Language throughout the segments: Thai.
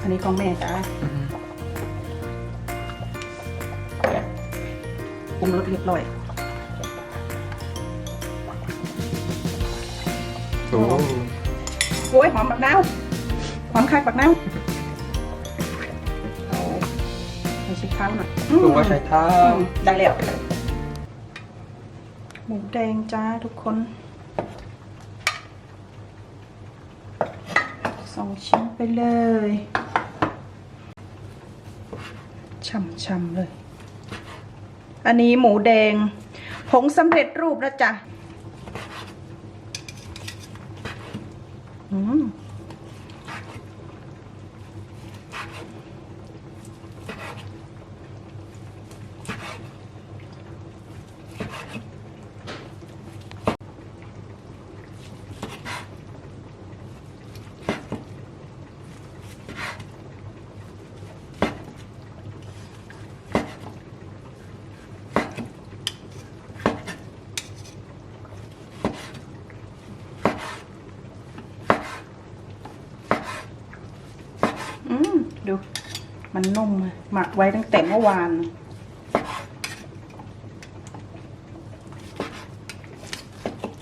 อันนี้ของแม่จ้าปรุงรสเรียบร้อยโอ้โอ้ยหอมบักนาวหอมคายบักนาวเอาเอาใช้ข้าวหน่อยอืมตัวใช้เท้าอืมได้แล้ว หมูแดงจ้าทุกคนสอง ชิ้นไปเลยช่ำๆเลย อันนี้หมูแดง ผงสำเร็จรูปนะจ๊ะ อืม อืม ดู มันนุ่มอะหมักไว้ตั้งแต่เมื่อวาน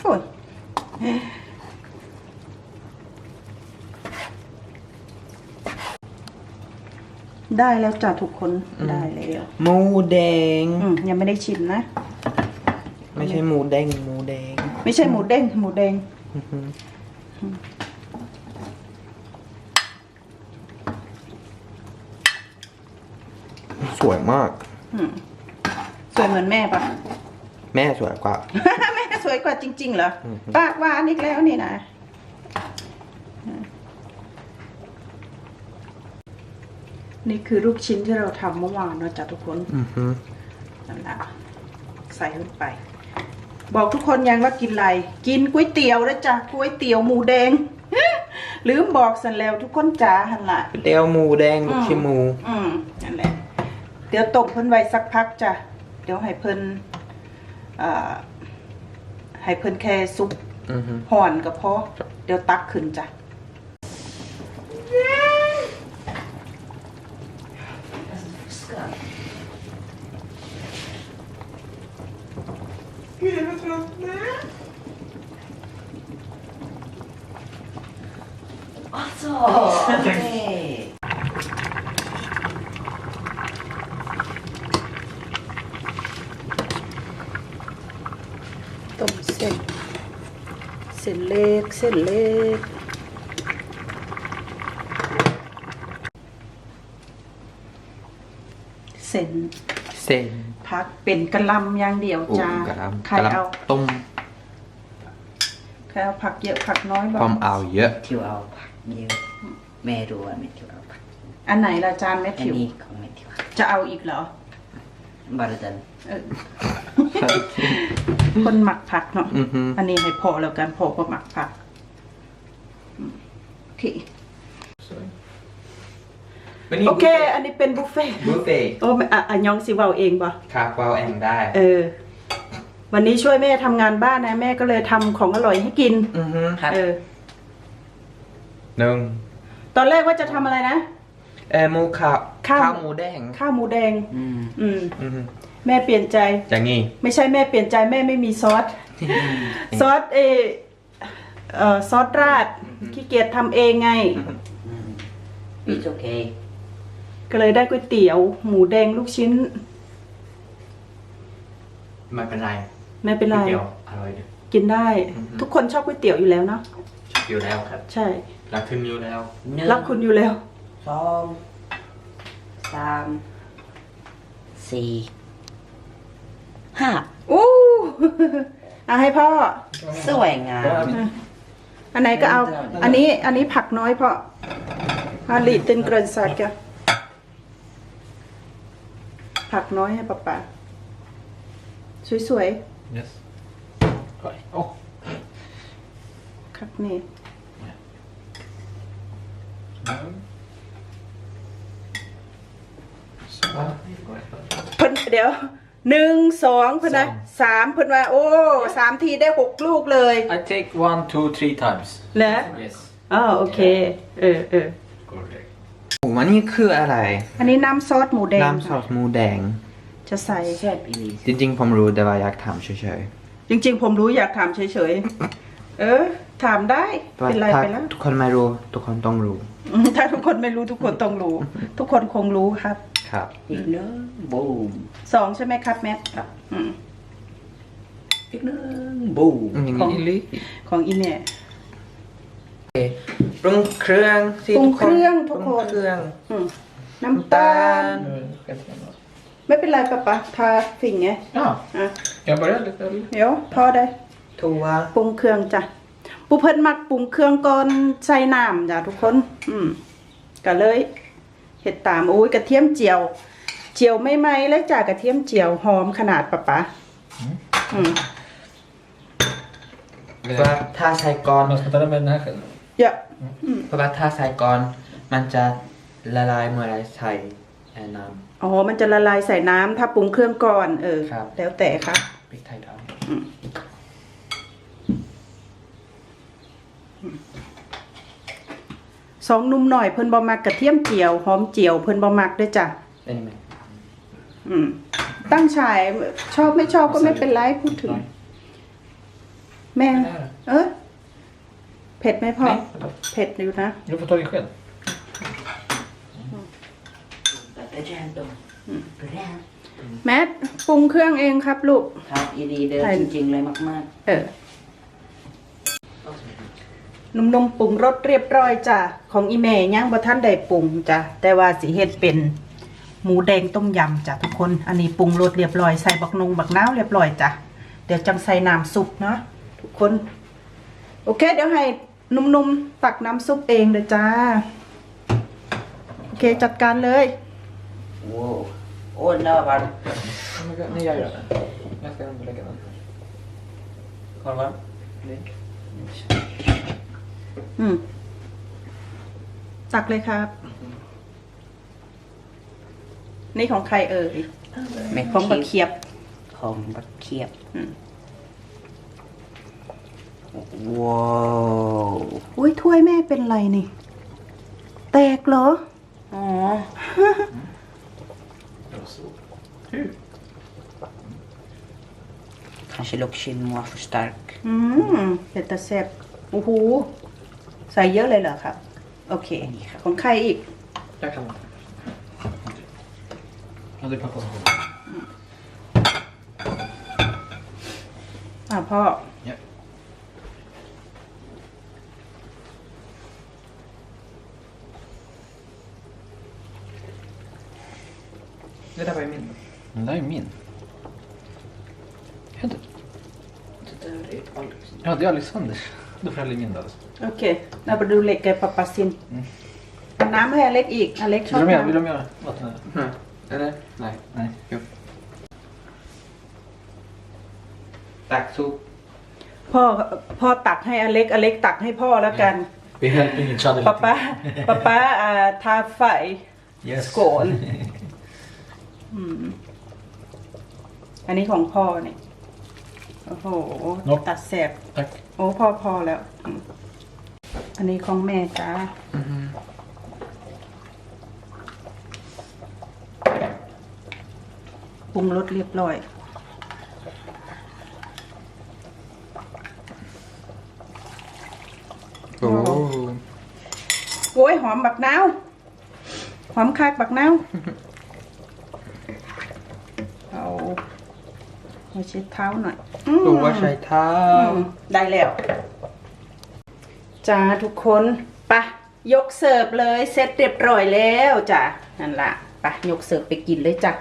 โอ้ยได้แล้วจ้ะทุกคนได้แล้วหมูแดง อืมยังไม่ได้ชิมนะ ไม่ใช่หมูแดงหมูแดงไม่ใช่หมูเด้งหมูแดงอื้อหือ สวยมาก อืมสวยเหมือนแม่ปะ แม่สวยกว่า แม่สวยกว่าจริง ๆ เหรออืมปากหวานอีกแล้วนี่นะนี่คือลูกชิ้นที่เราทำเมื่อวานนะจ๊ะทุกคนอือหือนั่นแหละใส่ลงไป บอกทุกคนยังว่ากินอะไร กินก๋วยเตี๋ยวนะจ๊ะก๋วยเตี๋ยวหมูแดง ลืมบอกสันแล้วทุกคนจ๋าหันละเตียวหมูแดงลูกชิ้นหมู อืมนั่นแหละ เดี๋ยวต้มเพิ่นไว้สักพักจ้ะ เดี๋ยวให้เพิ่นเอ่อให้เพิ่นแค่ซุปอือหือห่อนก็พอ เดี๋ยวตักขึ้นจ้ะต้มเส้น เส้นเล็ กเส้นเล็ก เส้นเส้นพักเป็นกะหลำอย่างเดียวโอ้จ้า กระลำใครกระลเอาำต้มใครเอาผักเยอะผักน้อยบ้าความงเอาเยอะ ทิวเอาผักเยอะแม่รู้ว่าแม่ทิวเอาผักอันไหนละจานแม่อันถิว นี้ของแม่ทิวจะเอาอีกเหรอ บาร์ดัน เออ คนหมักผักเนาะอือหืออันนี้ให้พอแล้วกันพอก็หมักผักอืมโอเคโอเค อันนี้เป็นบุฟเฟ่ต์บุฟเฟ่ต์โอ้ไม่อะอะยองสิเว่าเองป่ะคาเฟลเองได้ เออ วันนี้ช่วยแม่ทำงานบ้านนะแม่ก็เลยทำของอร่อยให้กิน อือหือเออ หนึ่งตอนแรกว่าจะทำอะไรนะ เออหมูข้าวข้าว ข้าวหมูแดงข้าวหมูแดง อืม อืม อือหือ แม่เปลี่ยนใจ อย่างงี้ ไม่ใช่แม่เปลี่ยนใจแม่ไม่มีซอส ซอสเออเอ่อซอสราดขี้เกียจทำเองไง it's okay ก็เลยได้ก๋วยเตี๋ยว หมูแดงลูกชิ้น ไม่เป็นไรไม่เป็นไรเดียวอร่อยดี กินได้ อือฮึ ทุกคนชอบก๋วยเตี๋ยวอยู่แล้วเนาะอยู่แล้วครับ ใช่ รักขึ้นอยู่แล้วหนึ่งรักคุณอยู่แล้วสองสามสี่ ห้าอู้เอาให้พ่อ สวยงาม อันไหนก็เอา อันนี้ อันนี้ผักน้อยเพราะฮาลีตินเกรนสัตกะผักน้อยให้ป๊าป๊าสวย yes โอ้ๆครับนี่เพิ่นเดี๋ยว หนึ่งสองเพิ่นนะสามเพิ่นว่าโอ้สามทีได้หกลูกเลย I take one, two, three times. เหรอ Yes. อ๋อโอเค เออเออ Correct. หมูมันนี่คืออะไร อันนี้น้ำซอสหมูแดงน้ำซอสหมูแดง จะใส่ แซ่บอีจริง ๆ ผมรู้แต่ว่าอยากทำเฉยจริง ๆ ผมรู้อยากถามเฉยๆ เออ ถามได้ ๆแต่ว่าเป็นไรถ้าไปแล้วทุกคนไม่รู้ ทุกคนต้องรู้ อืมถ้าทุกคนไม่รู้ทุกคนต้องรู้ ทุกคนคงรู้ครับ ครับ อีกหนึ่งบูมสองใช่ไหมครับแมทครับอืมอีกหนึ่งบูมอย่างของนี้ลิของอีเนี่ย ปรุงเครื่องสิปรุงทุกเครื่องทุกปรุคงนเครื่องอืมน้ำตาลไม่เป็นไรปะปะทาฝิ่งไง Ja, อะ jag börjar lite. eller? เดี๋ยวพอได้ ถั่วปรุงเครื่องจ้ะปูเพิ่นมักปรุงเครื่องก่อนใส่น้ำจ้ะทุกคน อืมก็เลย เห็ดตามโอ้ยกระเทียมเจียว เจียวไม่ไหมเลยจ้ะกระเทียมเจียวหอมขนาดปะปะอืม เพราะว่าถ้าใส่ก่อน Man ska ta det med den här skeden. เยอะเพราะว่าถ้าใส่ก่อนมันจะละลายเมื่อไรใส่แอนน้อ๋อมันจะละลายใส่น้ำถ้าปรุงเครื่องก่อน เออ ครับ แล้วแต่ครับำพริกไทยด สองหนุ่มหน่อยเพิ่นบ่มักกระเทียมเจียวหอมเจียวเพิ่นบ่มักด้วยจ้ะำได้ไหมอืม ตั้งฉายชอบไม่ชอบก็ไม่เป็นไรพูดถึง แม่ เออเผ็ดไหมพ่อ Nej, vänta. เผ็ดอยู่นะ Du får ta din sked. แต่แจนตรงแรงแมทปรุงเครื่องเองครับลูก ครับอีดีเดินใช่จริงๆเลยมากเออ นุ่มๆปรุงรสเรียบร้อยจ้ะของอีแม่ย่างบ่ท่านได้ปรุงจ้ะแต่ว่าสิเฮ็ดเป็นหมูแดงต้มยำจ้ะทุกคน อันนี้ปรุงรสเรียบร้อยใส่บักนงบักนาวเรียบร้อยจ้ะเดี๋ยวจังใส่น้ำซุปเนาะทุกคน โอเค เดี๋ยวให้นุ่มๆตักน้ำซุปเองเลยจ้าโอเคจัดการเลยๆโว้วโอ้น่าบัน Nej, jag gör det. Jag ska lägga den. Har du varm? อื มตักเลยครับ นี่ของใครเอ่ยแม่ของบักเขียบ ของบักเขียบอืมว้าวอุ้ยถ้วยแม่เป็นไรนี่ แตกเหรอ อ๋อ Kanske lockskin var för stark. อืมเผ็ดแต่แซ่บโอ้โห ใส่เยอะเลยเหรอครับ โอเคของใครอีก Jag kan. Ja, det är pappa som får. อ่าพ่อ Ja. Det där var ju min. Den där är min. Ja, det, Det där är Alex. ja, det är Alexanders. Då får jag lägga in det. Alltså. โอเคเราไปดูเล็กกับปาปาซินเอาน้ำให้อเล็กอีกอเล็กชอบ Vill du med? น้ำ Vill du med vatten? Mm. Eller? Nej. Nej. Jo. ตักซุปพ่อพ่อตักให้อเล็กอเล็กตักให้พ่อแล้วกัน Vi hjälper each other ป๊าป๊าป๊าป๊าอ่าทาไฟ Yes. โกนอืมอันนี้ของพ่อเนี่ยโอ้โห นก ตัดแสบ Tack. โอ้พ่อพอแล้วอืมอันนี้ของแม่จ้าปรุงรสเรียบร้อย โอ้โอ้ยหอมบักนาว หอมคักบักนาวเอา เอาเช็ดเท้าหน่อยอืมตัวใช้เท้าอืมได้แล้วจ้าทุกคนปะยกเสิร์ฟเลยเสร็จเรียบร้อยแล้วจ้ะนั่นละปะยกเสิร์ฟไปกินเลยจ้ะ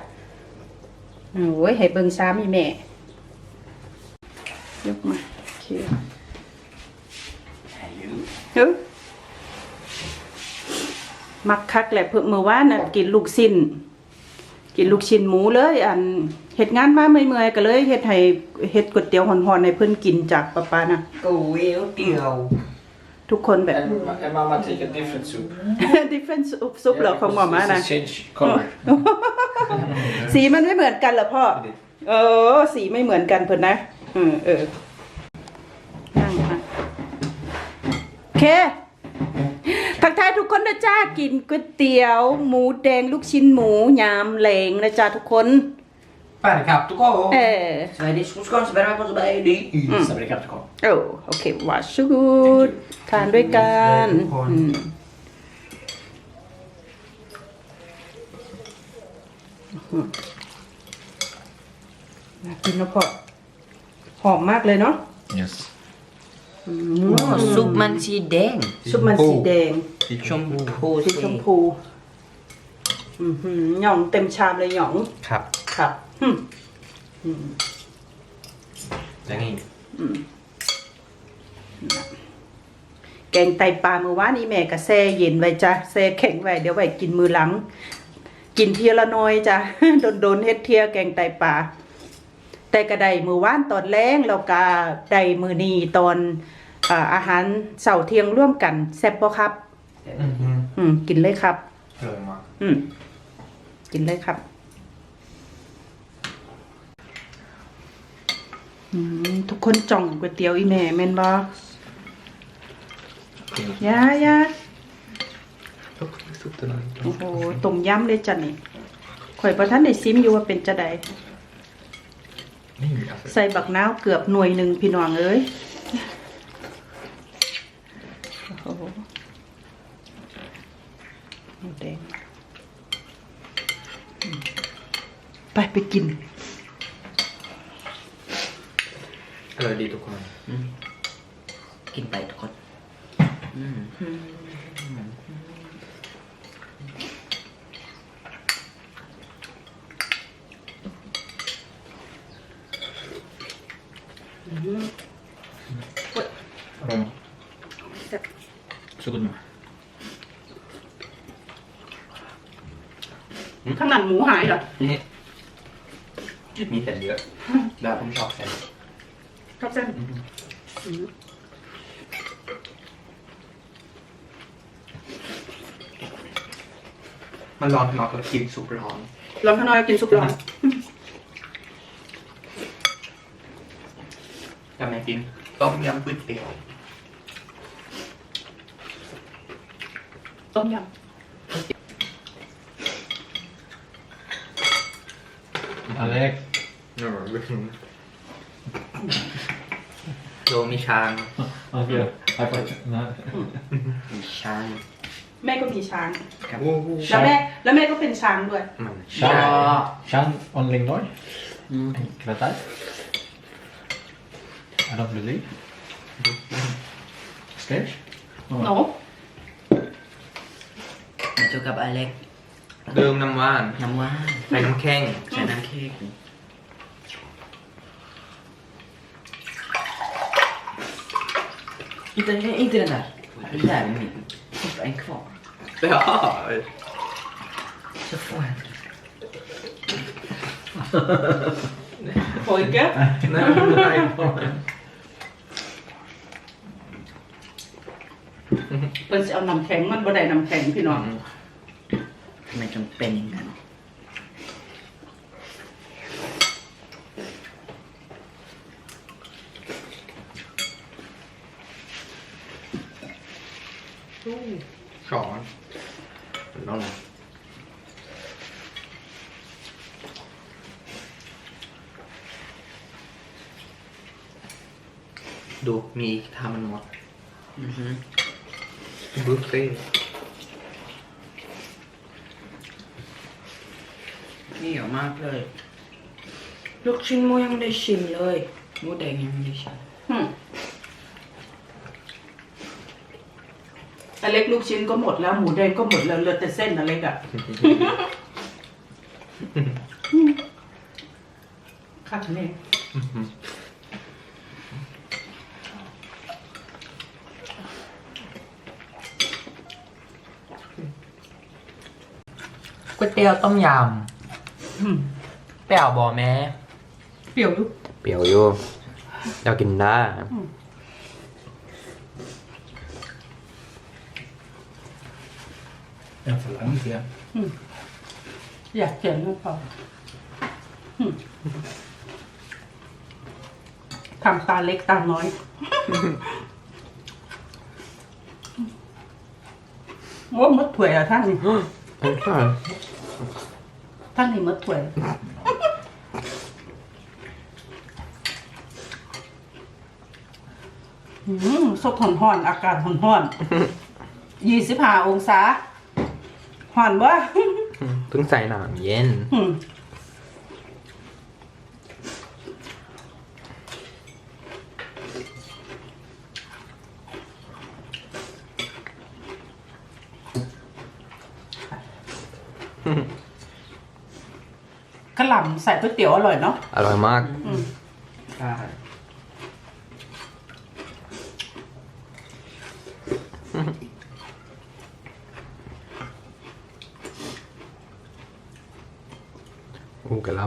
โอ้ยให้เบิ่งซ้ำอีแม่ ยกมาโอเคเฮ้ยมักคักแหละเพิ่งเมื่อวานน่ะกินลูกสิ้นกินลูกชิ้นหมูเลยอัน เฮ็ดงานมาเมื่อยๆก็เลยเฮ็ดให้เฮ็ดก๋วยเตี๋ยวฮ้อนๆให้เพิ่นกินจากป้าป้านะ ก๋วยเตี๋ยวทุกคนแบบ And, and mamma take a different soup. different ซุปเหรอของหมอมานะ This is change color. สีมันไม่เหมือนกันเหรอพ่อ เออ สีไม่เหมือนกันเพิ่นนะเออเออ นั่งมาโอเค ทักทายทุกคนนะจ้า กินก๋วยเตี๋ยว หมูแดงลูกชิ้นหมูยามแหลงนะจ้าทุกคน Färgkapp, du kom! เออ Sveriges skånska berg på Sveriges. Färgkapp, du kom. โอ้โอเควาชูกูดทานด้วยกันทุกคนอืมน่ากินนะพ่อหอมมากเลยเนาะ Yes. อืม Åh, Superman ser däng. ซุปมันสีแดง Shampoo สีชมพู อือหือหย่องเต็มชามเลยหย่อง ครับ ครับ อืมอย่างนี้แกงไตปลาเมื่อวานนี้แม่ก็แช่เย็นไว้จ้ะแช่แข็งไว้เดี๋ยวไว้กินมือหลัง กินเทียละน้อยจ้ะโดนๆเฮ็ดเทียแกงไตปลาแต่ก็ได้มือว่านตอนแรงแล้วก็ได้มือนี้ตอนอ่าอาหารเสาร์เที่ยงร่วมกันแซ่บบ่ครับ Mhm. อืมกินเลยครับ Röma. อืมกินเลยครับ อืม ทุกคนจ่องก๋วยเตี๋ยวอีแม่แม่นบ่ยายาโอ้โหต้มยำเลยจ้ะนี่ข่อยประท่านได้ซิมอยู่ว่าเป็นจะใด Nej, alltså. ใส่บักนาวเกือบหน่วยหนึ่งพี่น้องเอ้ยโอ้โหหมูแดงอืมไปไปกิน อร่อยดีทุกคนกินไปทุกคนอืม Röma. Så god med. ข้างหลังหมูหายเหรอนี่มีแต่เลือดแบบผมชอบแซนค รับเส้นมันร้อนมากแล้วกินซุปร้อนลองข้างนอกกินซุปร้อนแต่แม่กินต้มยำก๋วยเตี๋ยว ต้มย Alex. โดมีช้าง Okej. High five. Nej. มีช้างำแม่ก็มีช้าง ครับแล้วแม่แล้วแม่ก็เป็นช้างด้วย มัน Chan, Chan on Lingdor. อืม Kvartal. I don't believe. Stage? โน้มาเจอกับอเล็ก เดิมน้ำว่านน้ำหวานใส่น้ำแข็งใส่น้ำเค้ก Inte, inte den där. Den där är min. Först en kvar. ja Så får jag. โอยเก้ nej nej เป็นสิเอาน้ำแข็งมันบ่ได้น้ำแข็งพี่น้อง ทำไมจำเป็นอย่างนั้ ดูมีทำมันหมดอือฮึบุฟเฟ่ต์นี่เหนียวมากเลย ลูกชิ้นหมูยังไม่ได้ชิมเลยหมูแดงยังไม่ได้ชิมอืมอเล็กลูกชิ้นก็หมดแล้วหมูแดงก็หมดแล้วเหลือแต่เส้นอเล็กอะขัดเลย ก๋วยเตี๋ยวต้มยอืมำเปรี้ยวบอแม่เปรี้ยวอยู่เปรี้ยวอยู่เรากินได้ En för lång tid. อยากเขียนก็พออืมทำตาเล็กตาน้อย โอ้มดถ้วยอะท่าน นี่ I'm klar. ท่านนี่มดถ้วยอืมสดห่อนๆอากาศห่อนๆยี่สิบห้าองศาห่อนบ่เพิ่งใส่น้ำเย็น อืม กระหล่ำใส่ก๋วยเตี๋ยวอร่อยเนาะอร่อยมาก อืมใช่โอ้กระล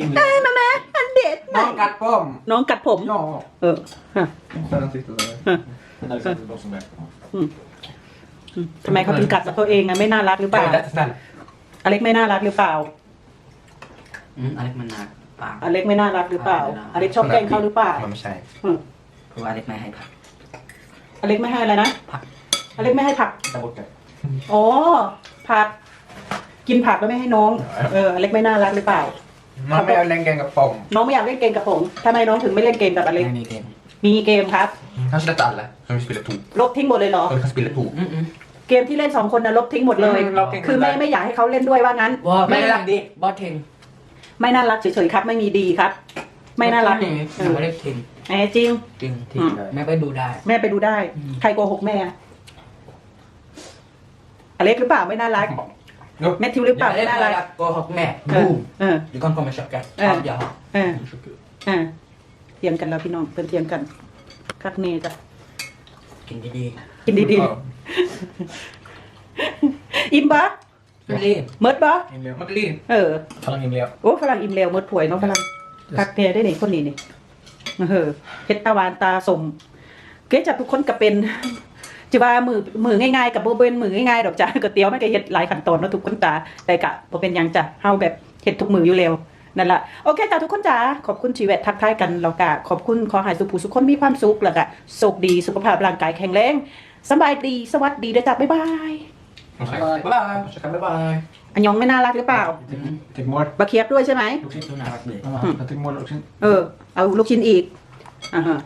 Ingen. แม่แม่อันเด็ด Någon katt på om. น้องกัดผม Ja. เออฮะ Den sitter där. Den där sitter de som är. อืมทำไมเขาถึงกัดกับตัวเองอะไม่น่ารักหรือเปล่า snäll. อเล็กไม่น่ารักหรือเปล่า อืมอเล็กมันหนักปากอเล็กไม่น่ารักหรือเปล่า อเล็กชอบแกล้งเขาหรือเปล่ามันไม่ใช่อืมเพราะว่าอเล็กไม่ให้ผัก อเล็กไม่ให้อะไรนะผัก อเล็กไม่ให้ผัก Där borta. อ๋อผัก กินผักแล้วไม่ให้น้อง เอออเล็กไม่น่ารักหรือเปล่า Mamma jag lägger en pom. น้องไม่อยากเล่นเกมกับผมทำไมน้องถึงไม่เล่นเกมกับอเล็ก ไม่มีเกม มีเกมครับ Kanske detta alla som vi spelar to. ลบทิ้งหมดเลยเหรอ Som vi kan spela to. อืมอืมเกมที่เล่นสองคนนะลบทิ้งหมดเลย อืมลบทิ้งคือแม่ไม่อยากให้เขาเล่นด้วยว่างั้น ว่าไม่ไม่รัรักกดิบอสเทงไม่น่ารักเฉยๆครับ ไม่มีดีครับ ไม่น่ารักไม่เออไม่ได้เทงแหมจริง จริงอืมแม่ไปดูได้ แม่ไปดูได้ อืม ใครโกหกแม่อะอเล็กหรือเปล่าไม่น่ารักแมทธิวหรือเปล่าอย่าไม่เล่นน่าอะไรรักกับโกหกแม่เอบูอมเออ Du kan komma och köka. Ja. Allt jag har. เอออ่าเถียงกันแล้วพี่น้องเป็นเถียงกัน คักเนจ้ะ กินดีกินดีๆ อิ่มปะๆไม่รีบเมิดปะ Emil. Madeline. เออ Talang Emil. โอ้ฝรั่งอิ่มแล้วเมิดถวยเน้องฝรั่งคักเนได้นี่คนนี้นี่เออเพชรตะวันตาสม เกจับทุกคนก็เป็นจะว่ามือมือง่ายๆกับโบเป็นมือง่ายๆดอกจ้ะก๋วยเตี๋ยวไม่ก็เฮ็ดหลายขั้นตอนเนาะทุกคนตาแต่กะบ่เป็นหยังจ้ะเฮาแบบเฮ็ดทุกมืออยู่แล้ว นั่นล่ะโอเคจ้ะทุกคนจ้าขอบคุณชีวิตทักทายกันแล้วก็ขอบคุณขอให้สุขผู้สุขคนมีความสุขแล้วก็สุขดีสุขภาพร่างกายแข็งแรงสำบายดีสวัสดีเด้อจ้ะบ๊ายบาย Bye bye. Käka bye bye. อันยองไม่น่ารักหรือเปล่า Take more. บะเคียบด้วยใช่ไหม Look in. ดูน่ารักเลย Ja, jag take more look in. เออเอาลูกชิ้นอีกอ่าฮะ